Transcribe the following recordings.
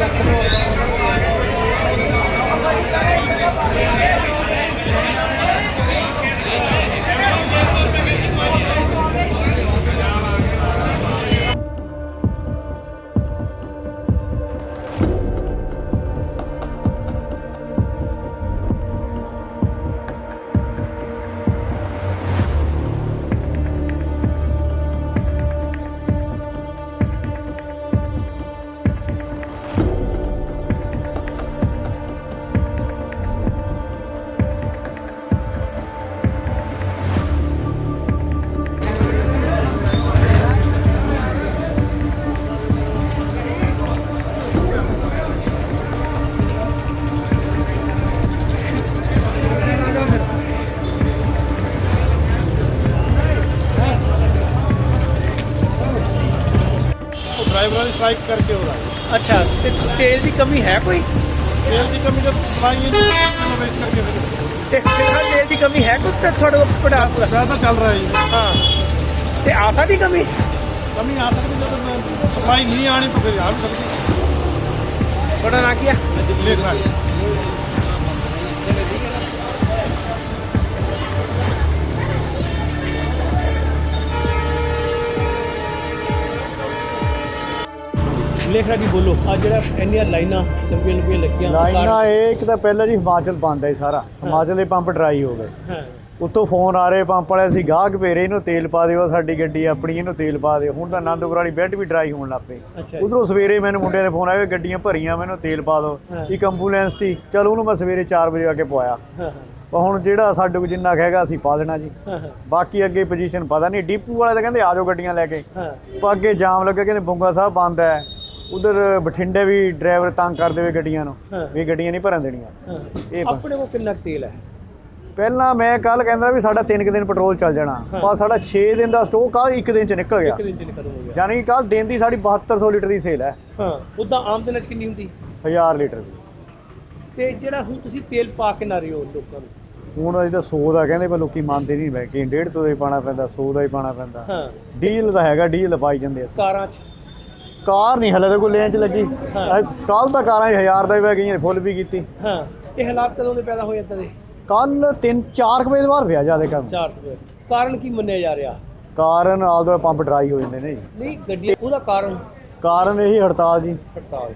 back to the road. ਡਰਾਈਵਰਾਂ ਦੀ strike ਕਰਕੇ ਹੋ ਰਹਾ ਅੱਛਾ ਤੇ ਤੇਲ ਦੀ ਕਮੀ ਹੈ ਕੋਈ? ਤੇਲ ਦੀ ਕਮੀ ਦੀ ਵੇਚ ਕਰਕੇ ਤੇ ਫਿਲਹਾਲ ਤੇਲ ਦੀ ਕਮੀ ਹੈ ਕੋਈ? ਤੇ ਤੁਹਾਡੇ ਕੋਲ ਪੜਾ ਜ਼ਿਆਦਾ ਚੱਲ ਰਿਹਾ ਜੀ। ਹਾਂ। ਤੇ ਆ ਸਕਦੀ ਕਮੀ? ਕਮੀ ਆ ਸਕਦੀ ਜਦੋਂ ਸਫ਼ਾਈ ਨਹੀਂ ਆਣੀ ਤਾਂ ਫਿਰ ਆ ਸਕਦੀ। ਤੁਹਾਡਾ ਨਾਂ ਕੀ ਆ? ਲੇਖ ਰਾਜ ਲੇਖ ਰਾਜੀ ਬੋਲੋ ਆ ਜਿਹੜਾ ਇੰਨੀਆਂ ਲਾਈਨਾਂ ਲੰਬੀਆਂ ਲੰਬੀਆਂ ਲੱਗੀਆਂ ਲਾਈਨਾਂ ਇਹ ਇੱਕ ਤਾਂ ਪਹਿਲਾਂ ਜੀ ਹਿਮਾਚਲ ਬੰਦ ਹੈ ਸਾਰਾ। ਹਿਮਾਚਲ ਦੇ ਪੰਪ ਡਰਾਈ ਹੋ ਗਏ। ਹਾਂ। ਉੱਤੋਂ ਫੋਨ ਆ ਰਹੇ ਪੰਪ ਵਾਲੇ ਅਸੀਂ ਗਾਹਕ ਭੇਰੇ ਇਹਨੂੰ ਤੇਲ ਪਾ ਦਿਓ ਸਾਡੀ ਗੱਡੀ ਆਪਣੀ ਇਹਨੂੰ ਤੇਲ ਪਾ ਦਿਓ। ਹੁਣ ਤਾਂ ਆਨੰਦਪੁਰ ਵਾਲੀ ਬੈੱਡ ਵੀ ਡਰਾਈ ਹੋਣ ਲੱਗ ਪਈ। ਜੀ। ਉਧਰੋਂ ਸਵੇਰੇ ਮੈਨੂੰ ਮੁੰਡਿਆਂ ਦੇ ਫੋਨ ਆਏ ਗੱਡੀਆਂ ਭਰੀਆਂ ਮੈਨੂੰ ਤੇਲ ਪਾ ਦਿਓ। ਇੱਕ ਐਂਬੂਲੈਂਸ ਸੀ ਚਲ ਉਹਨੂੰ ਮੈਂ ਸਵੇਰੇ 4 ਵਜੇ ਆ ਕੇ ਪਵਾਇਆ। ਹੁਣ ਜਿਹੜਾ ਸਾਡੇ ਕੋਲ ਜਿੰਨਾ ਕੁ ਹੈਗਾ ਅਸੀਂ ਪਾ ਦੇਣਾ ਜੀ। ਬਾਕੀ ਅੱਗੇ ਪੋਜੀਸ਼ਨ ਪਤਾ ਨਹੀਂ ਡੀਪੂ ਵਾਲੇ ਤਾਂ ਕਹਿੰਦੇ ਆ ਜਾਓ ਗੱਡੀਆਂ ਲੈ ਕੇ। ਪਰ ਅੱਗੇ ਜਾਮ ਲੱਗਾ ਕਹਿੰਦੇ ਬੁੰਗਾ ਸਾਹਿਬ ਬੰਦ ਹੈ। ਉਧਰ ਬਠਿੰਡੇ ਵੀ ਡਰਾਈਵਰ ਤੰਗ ਕਰਦੇ ਵੇ ਗੱਡੀਆਂ ਨੂੰ ਹਾਂ। ਵੀ ਗੱਡੀਆਂ ਨਹੀਂ ਭਰਨ ਦੇਣੀਆਂ। ਇਹ ਬਸ। ਆਪਣੇ ਕੋਲ ਕਿੰਨਾ ਕੁ ਤੇਲ ਹੈ? ਪਹਿਲਾਂ ਮੈਂ ਕੱਲ ਕਹਿੰਦਾ ਵੀ ਸਾਡਾ 3 ਦਿਨ ਪੈਟਰੋਲ ਚੱਲ ਜਾਣਾ। ਹਾਂ। ਪਰ ਸਾਡਾ 6 ਦਿਨ ਦਾ ਸਟੋਕ ਕੱਲ 1 ਦਿਨ ਚ ਨਿਕਲ ਗਿਆ। ਇੱਕ ਦਿਨ ਚ ਨਹੀਂ ਖਤਮ ਹੋ ਗਿਆ। ਯਾਨੀ ਕਿ ਕੱਲ ਦਿਨ ਦੀ ਸਾਡੀ 7200 ਲੀਟਰ ਦੀ ਸੇਲ ਹੈ। ਹਾਂ ਉਦਾਂ ਆਮ ਦਿਨਾਂ ਚ ਕਿੰਨੀ ਹੁੰਦੀ? 1000 ਲੀਟਰ ਦੀ। ਤੇ ਜਿਹੜਾ ਹੁਣ ਤੁਸੀਂ ਤੇਲ ਪਾ ਕੇ ਨਾ ਰਹੇ ਹੋ ਲੋਕਾਂ ਨੂੰ? ਹੁਣ ਅਜੇ ਤਾਂ 100 ਦਾ ਕਹਿੰਦੇ ਪਰ ਲੋਕੀ ਮੰਨਦੇ ਨਹੀਂ। ਬੈ ਕਿ 150 ਦਾ ਹੀ ਪਾਣਾ ਪੈਂਦਾ 100 ਦਾ ਹੀ ਪਾਣਾ ਪੈਂਦਾ। ਹਾਂ। ਡੀਜ਼ਲ ਦਾ ਹੈਗਾ ਡੀਜ਼ਲ ਪਾਈ ਜਾਂਦੇ ਆ। ਕਾਰਾਂ ਚ? ਕਾਰ ਨਹੀਂ ਹਲੇ ਤਾਂ ਕੋਈ ਲੈਣ ਚ ਲੱਗੀ। ਕੱਲ ਤਾਂ ਕਾਰਾਂ 1000 ਦਾ ਹੀ ਵੈ ਗਈਆਂ ਫੁੱਲ ਵੀ ਕੀਤੀ। ਹਾਂ ਇਹ ਹਾਲਾਤ ਕਦੋਂ ਦੇ ਪੈਦਾ ਹੋਏ ਏਦਾਂ ਦੇ? ਕੱਲ 3 4 ਵਜੇ ਬਾਅਦ ਪਿਆ ਜ਼ਿਆਦਾ ਕੰਮ। 4 ਰੁਪਏ ਕਾਰਨ ਕੀ ਮੰਨਿਆ ਜਾ ਰਿਹਾ? ਕਾਰਨ ਆਲਦੋ ਪੰਪ ਡਰਾਈ ਹੋ ਜਾਂਦੇ ਨੇ ਜੀ। ਨਹੀਂ ਗੱਡੀ ਉਹਦਾ ਕਾਰਨ? ਕਾਰਨ ਇਹੀ ਹੜਤਾਲ ਜੀ। ਹੜਤਾਲ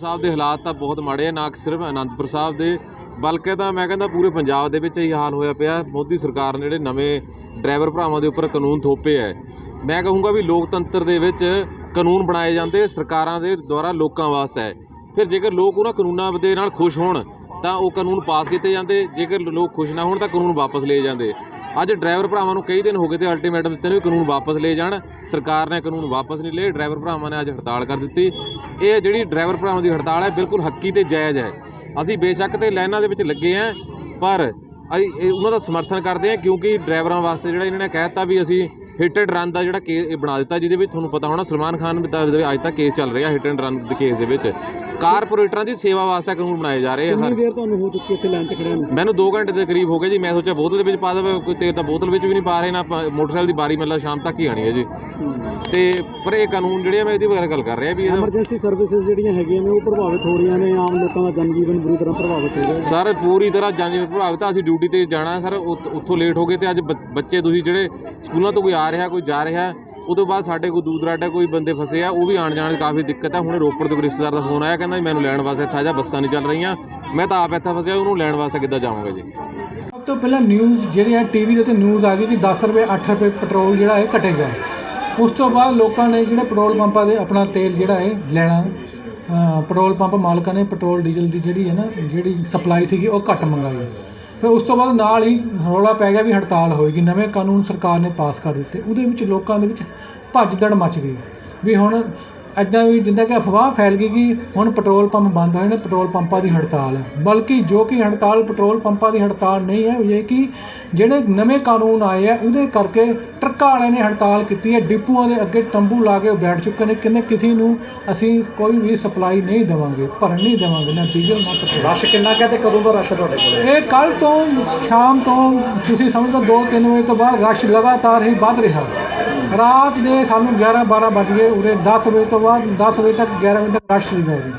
ਸਾਹਿਬ ਦੇ ਹਾਲਾਤ ਤਾਂ ਬਹੁਤ ਮਾੜੇ ਆ ਨਾ ਕਿ ਸਿਰਫ ਅਨੰਦਪੁਰ ਸਾਹਿਬ ਦੇ ਬਲਕਿ ਤਾਂ ਮੈਂ ਕਹਿੰਦਾ ਪੂਰੇ ਪੰਜਾਬ ਦੇ ਵਿੱਚ ਇਹੀ ਹਾਲ ਹੋਇਆ ਪਿਆ। ਮੋਦੀ ਸਰਕਾਰ ਨੇ ਜਿਹੜੇ ਨਵੇਂ ਡਰਾਈਵਰ ਭਰਾਵਾਂ ਦੇ ਉੱਪਰ ਕਾਨੂੰਨ ਥੋਪੇ ਐ ਮੈਂ ਕਹੂੰਗਾ ਵੀ ਲੋਕਤੰਤਰ ਦੇ ਵਿੱਚ ਕਾਨੂੰਨ ਬਣਾਏ ਜਾਂਦੇ, ਸਰਕਾਰਾਂ ਦੇ ਦੁਆਰਾ ਲੋਕਾਂ ਵਾਸਤੇ। ਹੈ ਫਿਰ ਜੇਕਰ ਲੋਕ ਉਹਨਾਂ ਕਾਨੂੰਨਾਂ ਦੇ ਨਾਲ ਖੁਸ਼ ਹੋਣ, ਤਾਂ ਉਹ ਕਾਨੂੰਨ ਪਾਸ ਕੀਤੇ ਜਾਂਦੇ। ਜੇਕਰ ਲੋਕ ਖੁਸ਼ ਨਾ ਹੋਣ, ਤਾਂ ਕਾਨੂੰਨ ਵਾਪਸ ਲਏ ਜਾਂਦੇ। ਅੱਜ ਡਰਾਈਵਰ ਭਰਾਵਾਂ ਨੂੰ ਕਈ ਦਿਨ ਹੋ ਗਏ ਤੇ ਅਲਟੀਮੇਟਮ ਦਿੱਤੇ ਨੇ ਵੀ ਕਾਨੂੰਨ ਵਾਪਸ ਲਏ ਜਾਣ। ਸਰਕਾਰ ਨੇ ਕਾਨੂੰਨ ਵਾਪਸ ਨਹੀਂ ਲਏ, ਡਰਾਈਵਰ ਭਰਾਵਾਂ ਨੇ ਅੱਜ ਹੜਤਾਲ ਕਰ ਦਿੱਤੀ। ਇਹ ਜਿਹੜੀ ਡਰਾਈਵਰ ਭਰਾਵਾਂ ਦੀ ਹੜਤਾਲ ਹੈ, ਬਿਲਕੁਲ ਹੱਕੀ ਤੇ ਜਾਇਜ਼ ਹੈ। ਅਸੀਂ ਬੇਸ਼ੱਕ ਤੇ ਲਾਈਨਾਂ ਦੇ ਵਿੱਚ ਲੱਗੇ ਆਂ ਪਰ ਅਸੀਂ ਉਹਨਾਂ ਦਾ ਸਮਰਥਨ ਕਰਦੇ ਹਾਂ, ਕਿਉਂਕਿ ਡਰਾਈਵਰਾਂ ਵਾਸਤੇ ਜਿਹੜਾ ਇਹਨਾਂ ਨੇ ਕਹਿਤਾ ਵੀ ਅਸੀਂ ਹਿੱਟ ਐਂਡ ਰਨ ਦਾ ਜਿਹੜਾ ਕੇਸ ਇਹ ਬਣਾ ਦਿੱਤਾ, ਜਿਹਦੇ ਵਿੱਚ ਤੁਹਾਨੂੰ ਪਤਾ ਹੋਣਾ, ਸਲਮਾਨ ਖਾਨ ਦਾ ਅੱਜ ਤੱਕ ਕੇਸ ਚੱਲ ਰਿਹਾ ਹਿੱਟ ਐਂਡ ਰਨ ਦੇ ਕੇਸ ਦੇ ਵਿੱਚ। ਕਾਰਪੋਰੇਟਰਾਂ ਦੀ ਸੇਵਾ ਵਾਸਤੇ ਕਾਨੂੰਨ ਬਣਾਏ ਜਾ ਰਹੇ ਆ ਸਰ। ਦੇਰ ਤੁਹਾਨੂੰ ਹੋ ਚੁੱਕੀ ਇੱਥੇ ਲਾਈਨ 'ਚ ਖੜਿਆ ਨੂੰ? ਮੈਨੂੰ 2 ਘੰਟੇ ਦੇ ਕਰੀਬ ਹੋ ਗਏ ਜੀ ਮੈਂ ਸੋਚਿਆ ਬੋਤਲ ਦੇ ਵਿੱਚ ਪਾ ਦੇਵੇ ਕੋਈ ਤੇਲ ਤਾਂ ਬੋਤਲ ਵਿੱਚ ਵੀ ਨਹੀਂ ਪਾ ਰਹੇ ਨਾ ਮੋਟਰਸਾਈਕਲ ਦੀ ਬਾਰੀ ਮਤਲਬ ਸ਼ਾਮ ਤੱਕ ਹੀ ਆਣੀ ਹੈ ਜੀ। ਤੇ ਪਰ ਇਹ ਕਾਨੂੰਨ ਜਿਹੜੇ ਮੈਂ ਇਹਦੀ ਬਾਰੇ ਗੱਲ ਕਰ ਰਿਹਾ ਵੀ ਐਮਰਜੈਂਸੀ ਸਰਵਿਸਿਜ਼ ਜਿਹੜੀਆਂ ਹੈਗੀਆਂ ਨੇ ਉਹ ਪ੍ਰਭਾਵਿਤ ਹੋ ਰਹੀਆਂ ਨੇ ਆਮ ਲੋਕਾਂ ਦਾ ਜਨਜੀਵਨ ਬੁਰੀ ਤਰ੍ਹਾਂ ਪ੍ਰਭਾਵਿਤ ਹੋ ਰਿਹਾ ਸਰ ਪੂਰੀ ਤਰ੍ਹਾਂ ਜਨ ਪ੍ਰਭਾਵਿਤ ਆ ਅਸੀਂ ਡਿਊਟੀ ਤੇ ਜਾਣਾ ਸਰ ਉੱਥ- ਲੇਟ ਹੋ ਗਏ ਤੇ ਅੱਜ ਬੱਚੇ ਤੁਸੀਂ ਜਿਹੜੇ ਸਕੂਲਾਂ ਤੋਂ ਕੋਈ ਆ ਰਿਹਾ ਕੋਈ ਜਾ ਰਿਹਾ ਉਦੋਂ ਬਾਅਦ ਸਾਡੇ ਕੋਲ ਦੂਰ ਦਰਾਡੇ ਕੋਈ ਬੰਦੇ ਫਸੇ ਆ, ਉਹ ਵੀ ਆਣ ਜਾਣ ਦੀ ਕਾਫੀ ਦਿੱਕਤ ਆ। ਹੁਣ ਰੋਪੜ ਤੋਂ ਰਿਸ਼ਤੇਦਾਰ ਦਾ ਫੋਨ ਆਇਆ, ਕਹਿੰਦਾ ਵੀ ਮੈਨੂੰ ਲੈਣ ਵਾਸਤੇ ਇੱਥੇ ਆ ਜਾ, ਬੱਸਾਂ ਨਹੀਂ ਚੱਲ ਰਹੀਆਂ। ਮੈਂ ਤਾਂ ਆਪ ਇੱਥੇ ਫਸਿਆ, ਉਹਨੂੰ ਲੈਣ ਵਾਸਤੇ ਕਿੱਦਾਂ ਜਾਵਾਂਗਾ ਜੀ? ਸਭ ਤੋਂ ਪਹਿਲਾਂ ਨਿਊਜ਼ ਜਿਹੜੀ ਹੈ ਟੀਵੀ ਦੇ ਉੱਤੇ ਨਿਊਜ਼ ਆ ਗਈ ਕਿ 10 ਰੁਪਏ 8 ਰੁਪਏ ਪੈਟਰੋਲ ਜਿਹੜਾ ਹੈ ਘਟੇਗਾ ਉਸ ਤੋਂ ਬਾਅਦ ਲੋਕਾਂ ਨੇ ਜਿਹੜੇ ਪੈਟਰੋਲ ਪੰਪਾਂ ਦੇ ਆਪਣਾ ਤੇਲ ਜਿਹੜਾ ਹੈ ਲੈਣਾ ਪੈਟਰੋਲ ਪੰਪ ਮਾਲਕਾਂ ਨੇ ਪੈਟਰੋਲ ਡੀਜ਼ਲ ਦੀ ਜਿਹੜੀ ਹੈ ਨਾ, ਜਿਹੜੀ ਸਪਲਾਈ ਸੀਗੀ, ਉਹ ਘੱਟ ਮੰਗਾਈ। ਫਿਰ ਉਸ ਤੋਂ ਬਾਅਦ ਨਾਲ ਹੀ ਰੌਲਾ ਪੈ ਗਿਆ ਵੀ ਹੜਤਾਲ ਹੋਏਗੀ, ਨਵੇਂ ਕਾਨੂੰਨ ਸਰਕਾਰ ਨੇ ਪਾਸ ਕਰ ਦਿੱਤੇ। ਉਹਦੇ ਵਿੱਚ ਲੋਕਾਂ ਦੇ ਵਿੱਚ ਭੱਜ ਦੜ ਮਚ ਗਈ। ਵੀ ਹੁਣ ਐਦਾਂ ਵੀ ਜਿੱਦਾਂ ਕਿ ਅਫਵਾਹ ਫੈਲ ਗਈ ਕਿ ਹੁਣ ਪੈਟਰੋਲ ਪੰਪ ਬੰਦ ਹੋਏ ਨੇ ਪੈਟਰੋਲ ਪੰਪਾਂ ਦੀ ਹੜਤਾਲ। ਹੈ ਬਲਕਿ ਜੋ ਕਿ ਹੜਤਾਲ ਪੈਟਰੋਲ ਪੰਪਾਂ ਦੀ ਹੜਤਾਲ ਨਹੀਂ ਹੈ ਇਹ ਕਿ ਜਿਹੜੇ ਨਵੇਂ ਕਾਨੂੰਨ ਆਏ ਆ ਉਹਦੇ ਕਰਕੇ ਟਰੱਕਾਂ ਵਾਲਿਆਂ ਨੇ ਹੜਤਾਲ ਕੀਤੀ ਹੈ ਡਿਪੂਆਂ ਦੇ ਅੱਗੇ ਤੰਬੂ ਲਾ ਕੇ ਬੈਠ ਚੁੱਕੇ ਨੇ ਕਿੰਨੇ ਕਿਸੇ ਨੂੰ ਅਸੀਂ ਕੋਈ ਵੀ ਸਪਲਾਈ ਨਹੀਂ ਦੇਵਾਂਗੇ ਭਰਨ ਨਹੀਂ ਦੇਵਾਂਗੇ ਨਾ ਡੀਜ਼ਲ ਨਾ ਪੈਟਰੋਲ। ਰਸ਼ ਕਿੰਨਾ ਕਿਆ ਤੇ ਕਦੋਂ ਦਾ ਰਸ਼ ਤੁਹਾਡੇ ਕੋਲ ਇਹ ਕੱਲ ਤੋਂ ਸ਼ਾਮ ਤੋਂ ਤੁਸੀਂ ਸਮਝ ਲਓ 2-3 ਵਜੇ ਤੋਂ ਬਾਅਦ ਰਸ਼ ਲਗਾਤਾਰ ਹੀ ਵੱਧ ਰਿਹਾ। ਰਾਤ ਦੇ ਸਾਨੂੰ 11-12 ਵੱਜ ਗਏ ਉਰੇ 10 ਵਜੇ ਤੋਂ ਬਾਅਦ 10 ਵਜੇ ਤੱਕ 11 ਵਜੇ ਤੱਕ ਰਸ਼ ਸੀਗਾ ਉਰੇ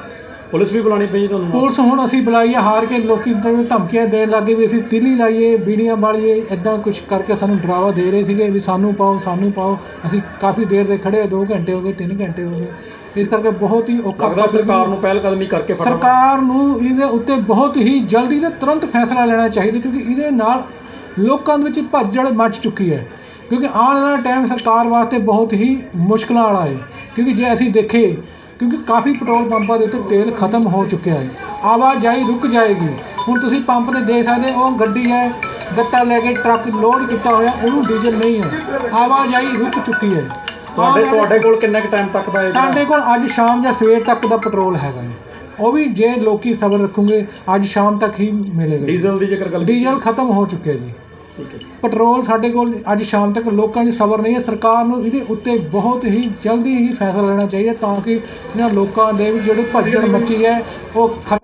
ਪੁਲਿਸ ਵੀ ਬੁਲਾਣੀ ਪਈ ਤੁਹਾਨੂੰ ਪੁਲਿਸ ਹੁਣ ਅਸੀਂ ਬੁਲਾਈ ਹੈ ਹਾਰ ਕੇ ਲੋਕੀ ਇੰਟਰਵਿਊ ਧਮਕੀਆਂ ਦੇਣ ਲੱਗੇ ਵੀ ਅਸੀਂ ਤਿਲੀ ਲਾਈਏ ਬੀੜੀਆਂ ਵਾਲੀਏ ਇਦਾਂ ਕੁਝ ਕਰਕੇ ਸਾਨੂੰ ਡਰਾਵਾ ਦੇ ਰਹੇ ਸੀਗੇ ਵੀ ਸਾਨੂੰ ਪਾਓ ਸਾਨੂੰ ਪਾਓ। ਅਸੀਂ ਕਾਫੀ ਦੇਰ ਦੇ ਖੜੇ 2 ਘੰਟੇ ਹੋ ਗਏ 3 ਘੰਟੇ ਹੋ ਗਏ। ਇਸ ਕਰਕੇ ਬਹੁਤ ਹੀ ਔਖਾ ਲੱਗਦਾ ਸਰਕਾਰ ਨੂੰ ਪਹਿਲ ਕਦਮੀ ਕਰਕੇ ਫੜਨਾ ਸਰਕਾਰ ਨੂੰ ਇਹਦੇ ਉੱਤੇ ਬਹੁਤ ਹੀ ਜਲਦੀ ਤੇ ਤੁਰੰਤ ਫੈਸਲਾ ਲੈਣਾ ਚਾਹੀਦਾ ਕਿਉਂਕਿ ਇਹਦੇ ਨਾਲ ਲੋਕਾਂ ਦੇ ਵਿੱਚ ਭੱਜੜ ਮਚ ਚੁੱਕੀ ਹੈ। ਕਿਉਂਕਿ ਆਉਣ ਵਾਲਾ ਟਾਈਮ ਸਰਕਾਰ ਵਾਸਤੇ ਬਹੁਤ ਹੀ ਮੁਸ਼ਕਲਾਂ ਵਾਲਾ ਹੈ। ਕਿਉਂਕਿ ਜੇ ਅਸੀਂ ਦੇਖੇ ਕਿਉਂਕਿ ਕਾਫੀ ਪੈਟਰੋਲ ਪੰਪਾਂ ਦੇ ਉੱਤੇ ਤੇਲ ਖਤਮ ਹੋ ਚੁੱਕਿਆ ਹੈ। ਆਵਾਜਾਈ ਰੁਕ ਜਾਏਗੀ। ਹੁਣ ਤੁਸੀਂ ਪੰਪ ਤੇ ਦੇਖ ਸਕਦੇ ਹੋ, ਉਹ ਗੱਡੀ ਹੈ ਗੱਤਾ ਲੈ ਕੇ ਟਰੱਕ ਲੋਡ ਕੀਤਾ ਹੋਇਆ ਉਹਨੂੰ ਡੀਜ਼ਲ ਨਹੀਂ ਹੈ। ਆਵਾਜਾਈ ਰੁਕ ਚੁੱਕੀ ਹੈ। ਤੁਹਾਡੇ ਤੁਹਾਡੇ ਕੋਲ ਕਿੰਨੇ ਕੁ ਟਾਈਮ ਤੱਕ ਦਾ ਜਿਹੜਾ- ਸਾਡੇ ਕੋਲ ਅੱਜ ਸ਼ਾਮ ਜਾਂ ਸਵੇਰ ਤੱਕ ਦਾ ਪੈਟਰੋਲ ਹੈਗਾ ਹੈ। ਉਹ ਵੀ ਜੇ ਲੋਕੀ ਸਬਰ ਰੱਖੂਗੇ ਅੱਜ ਸ਼ਾਮ ਤੱਕ ਹੀ ਮਿਲੇਗਾ ਡੀਜ਼ਲ ਦੀ ਜੇਕਰ ਗੱਲ ਡੀਜ਼ਲ ਖਤਮ ਹੋ ਚੁੱਕਿਆ ਜੀ। ਹੈ ਪੈਟਰੋਲ ਸਾਡੇ ਕੋਲ ਅੱਜ ਸ਼ਾਮ ਤੱਕ ਲੋਕਾਂ 'ਚ ਸਬਰ ਨਹੀਂ ਹੈ। ਸਰਕਾਰ ਨੂੰ ਇਹਦੇ ਉੱਤੇ ਬਹੁਤ ਹੀ ਜਲਦੀ ਹੀ ਫੈਸਲਾ ਲੈਣਾ ਚਾਹੀਦਾ ਤਾਂ ਕਿ ਇਹਨਾਂ ਲੋਕਾਂ ਦੇ ਵੀ ਜਿਹੜੇ ਭੱਜਣ ਮੱਚੀ ਹੈ, ਉਹ ਖਤਮ